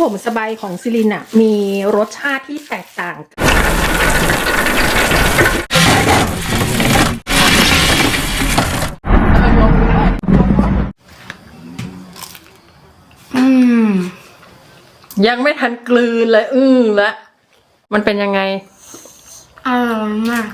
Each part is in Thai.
ห่มสบายของซิลินอะมีรสชาติที่แตกต่างอืมยังไม่ทันกลืนเลย อื้อละมันเป็นยังไงอร่อยมาก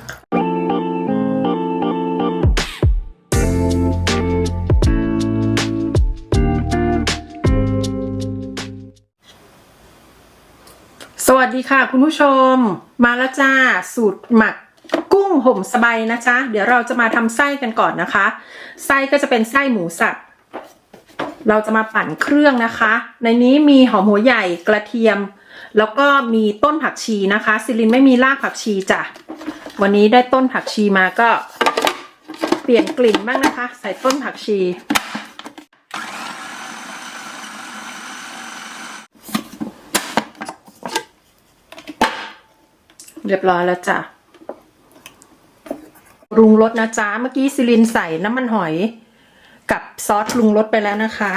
สวัสดีค่ะคุณผู้ชม มาแล้วจ้า สูตรหมักกุ้งห่มสบายนะจ๊ะ เดี๋ยวเราจะมาทำไส้กันก่อนนะคะ ไส้ก็จะเป็นไส้หมูสับเราจะมาปั่นเครื่องนะคะ ในนี้มีหอมหัวใหญ่กระเทียม แล้วก็มีต้นผักชีนะคะซิลินไม่มีรากผักชีจ้ะวันนี้ได้ต้นผักชีมาก็ เปลี่ยนกลิ่นบ้างนะคะ ใส่ต้นผักชี เรียบร้อยแล้วจ้ะปรุงรสนะจ๊ะ เมื่อกี้ซิลินใส่น้ำมันหอย กับซอสปรุงรสไปแล้วนะคะ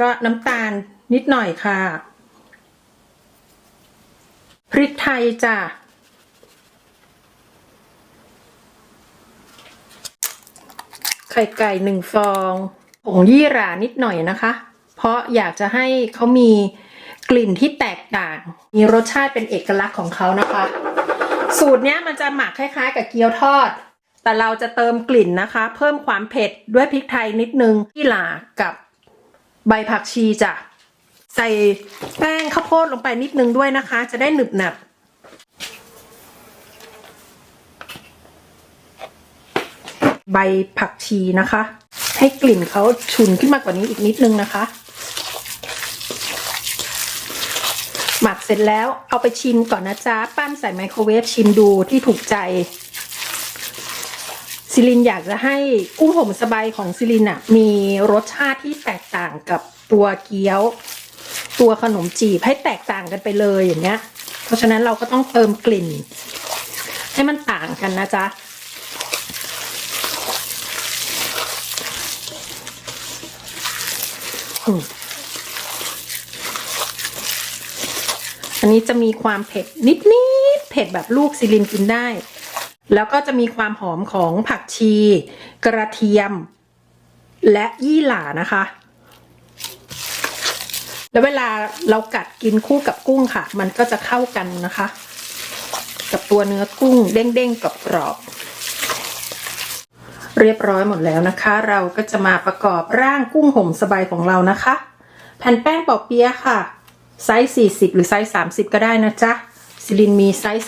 ก็น้ำตาลนิดหน่อยค่ะ พริกไทยจ้ะ ไข่ไก่หนึ่งฟองผงยี่หร่านิดหน่อยนะคะ เพราะอยากจะให้เขามี กลิ่นที่แตกต่าง มีรสชาติเป็นเอกลักษณ์ของเขานะคะ สูตรเนี้ยมันจะหมักคล้ายๆ กับเกี๊ยวทอด แต่เราจะเติมกลิ่นนะคะ เพิ่มความเผ็ดด้วยพริกไทยนิดนึงที่หล่ากับใบผักชีจ้ะใส่แป้งข้าวโพดลงไปนิดนึงด้วยนะคะ จะได้หนึบหนับใบผักชีนะคะ ให้กลิ่นเขาฉุนขึ้นมากกว่านี้อีกนิดนึงนะคะ หมักเสร็จแล้วเอาไปชิมก่อนนะจ๊ะ ปั้นใส่ไมโครเวฟชิมดูที่ถูกใจซิลินอยากจะให้กุ้งห่มสบายของซิลินอะมีรสชาติที่แตกต่างกับตัวเกี๊ยว ตัวขนมจีบให้แตกต่างกันไปเลยอย่างเงี้ย เพราะฉะนั้นเราก็ต้องเติมกลิ่น ให้มันต่างกันนะจ๊ะอืม อันนี้จะมีความเผ็ดนิดนิดเผ็ดแบบลูกซิลินกินได้ แล้วก็จะมีความหอมของผักชี กระเทียม และยี่หร่านะคะ แล้วเวลาเรากัดกินคู่กับกุ้งค่ะ มันก็จะเข้ากันนะคะ กับตัวเนื้อกุ้งเด้งๆกับกรอบเรียบร้อยหมดแล้วนะคะ เราก็จะมาประกอบร่างกุ้งห่มสบายของเรานะคะ แผ่นแป้งปอเปี๊ยะค่ะ ไซส์ 40 หรือไซส์ 30 ก็ได้นะจ๊ะซิลินมีไซส์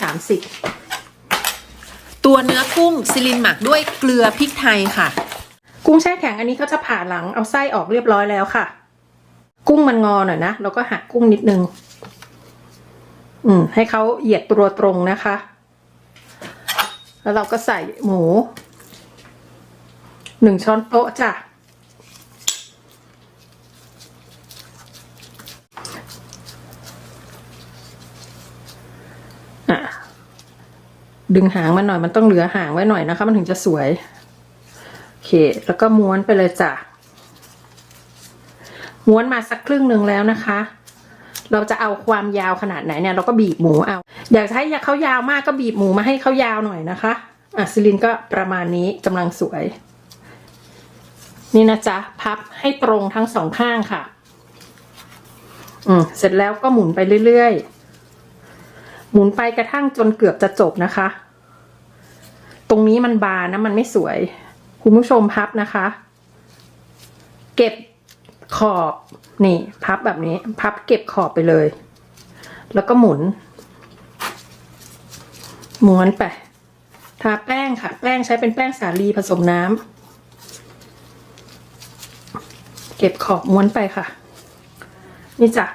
30 ตัวเนื้อกุ้งซิลินหมักด้วยเกลือพริกไทยค่ะ กุ้งแช่แข็งอันนี้เขาจะผ่าหลังเอาไส้ออกเรียบร้อยแล้วค่ะ กุ้งมันงอหน่อยนะเราก็หักกุ้งนิดนึง อืม ให้เขาเหยียดตัวตรงนะคะ แล้วเราก็ใส่หมูหนึ่งช้อนโต๊ะจ้ะอะ ดึงหางมันหน่อยมันต้องเหลือหางไว้หน่อยนะคะ มันถึงจะสวย โอเค แล้วก็ม้วนไปเลยจ้ะ ม้วนมาสักครึ่งหนึ่งแล้วนะคะ เราจะเอาความยาวขนาดไหนเนี่ย เราก็บีบหมูเอา อยากให้เขายาวมากก็บีบหมูมาให้เขายาวหน่อยนะคะอะซิลินก็ประมาณนี้กำลังสวย นี่นะจ๊ะ พับให้ตรงทั้งสองข้างค่ะ อืมเสร็จแล้วก็หมุนไปเรื่อยๆ หมุนไปกระทั่งจนเกือบจะจบนะคะ ตรงนี้มันบานนะมันไม่สวย คุณผู้ชมพับนะคะ เก็บขอบนี่พับแบบนี้ พับเก็บขอบไปเลย แล้วก็หมุน ม้วนไปทาแป้งค่ะ แป้งใช้เป็นแป้งสาลีผสมน้ำเก็บขอบม้วนไปค่ะ นี่จ้ะ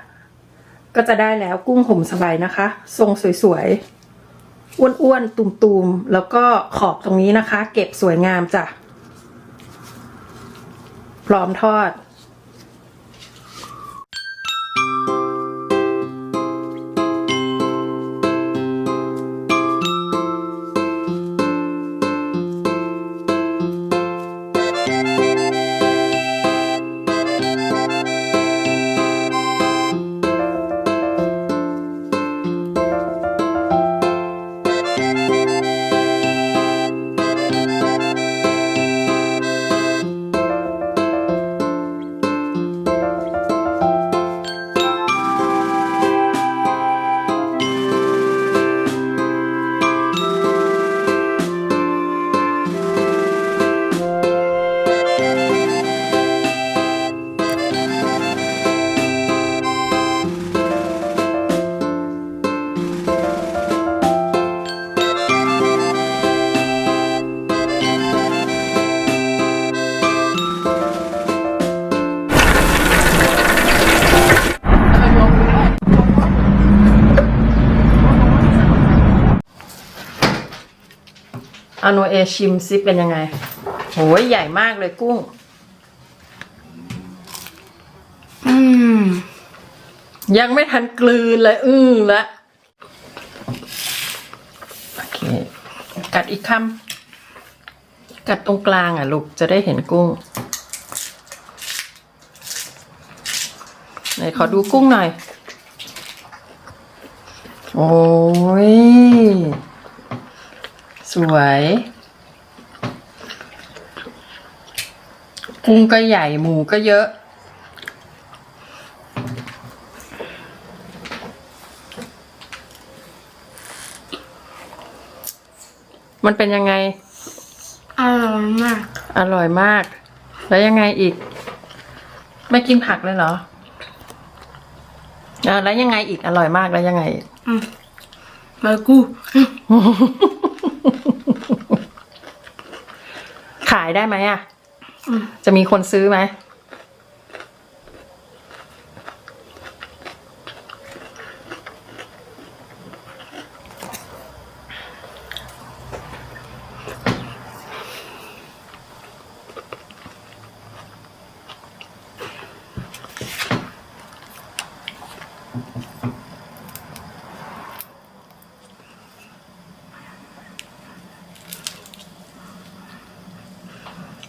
ก็จะได้แล้วกุ้งห่มสบายนะคะ ทรงสวยๆ อ้วนๆ ตุ่มๆ แล้วก็ขอบตรงนี้นะคะ เก็บสวยงามจ้ะ พร้อมทอด อาโนเอชิมซิเป็นยังไงโหยใหญ่มากเลยกุ้ง อืม ยังไม่ทันกลืนเลยอื้อละโอเค กัดอีกคำกัดตรงกลางอะลูกจะได้เห็นกุ้งไหนขอดูกุ้งหน่อย โอ้ย สวยกุ้งก็ใหญ่หมูก็เยอะ มันเป็นยังไง อร่อยมาก อร่อยมาก แล้วยังไงอีก ไม่กินผักเลยเหรออ่าแล้วยังไงอีกอร่อยมากแล้วยังไงอีกมากู ขายได้ไหมอะจะมีคนซื้อไหม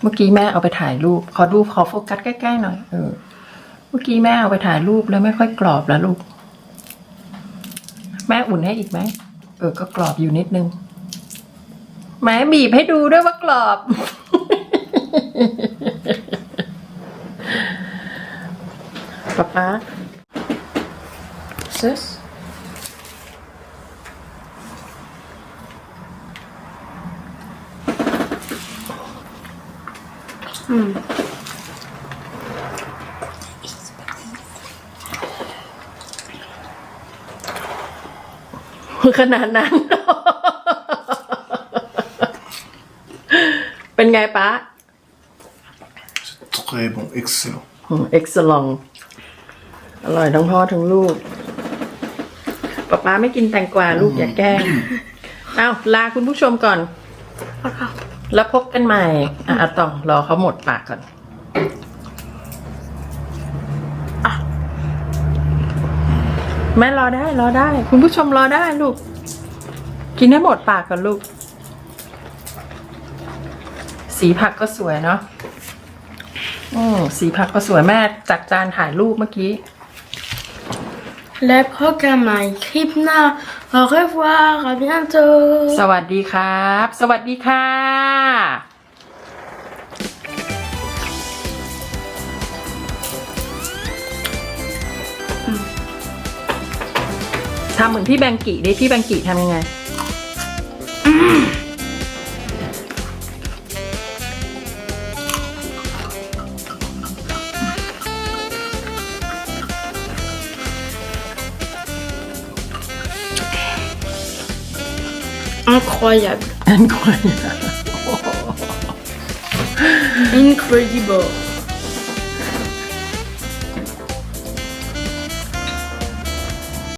เมื่อกี้แม่เอาไปถ่ายรูป ขอดูขอโฟกัสใกล้ๆหน่อย เออ เมื่อกี้แม่เอาไปถ่ายรูปแล้วไม่ค่อยกรอบแล้วลูก แม่อุ่นให้อีกไหม เออ ก็กรอบอยู่นิดนึง แม่บีบให้ดูด้วยว่ากรอบ ป๊าป๊า sis อืมขนาดนั้น เป็นไงป๊า Très bon, excellent. เอ็กซ์ลอง อร่อยทั้งพ่อทั้งลูกป๊าป๊าไม่กินแตงกวาลูกอย่าแกล้ง เอาลาคุณผู้ชมก่อน แล้วพบกันใหม่ อะอะต้องรอเขาหมดปากก่อนอะแม่รอได้รอได้ คุณผู้ชมรอได้ลูก กินให้หมดปากก่อนลูก สีผักก็สวยเนาะอืมสีผักก็สวยแม่จัดจานถ่ายรูปเมื่อกี้ และพบกันใหม่คลิปหน้า au revoir à bientôt สวัสดีครับ สวัสดีค่ะ ทำเหมือนพี่แบงกี้ดิพี่แบงกี้ทำยังไง incroyable อันก่อน incredible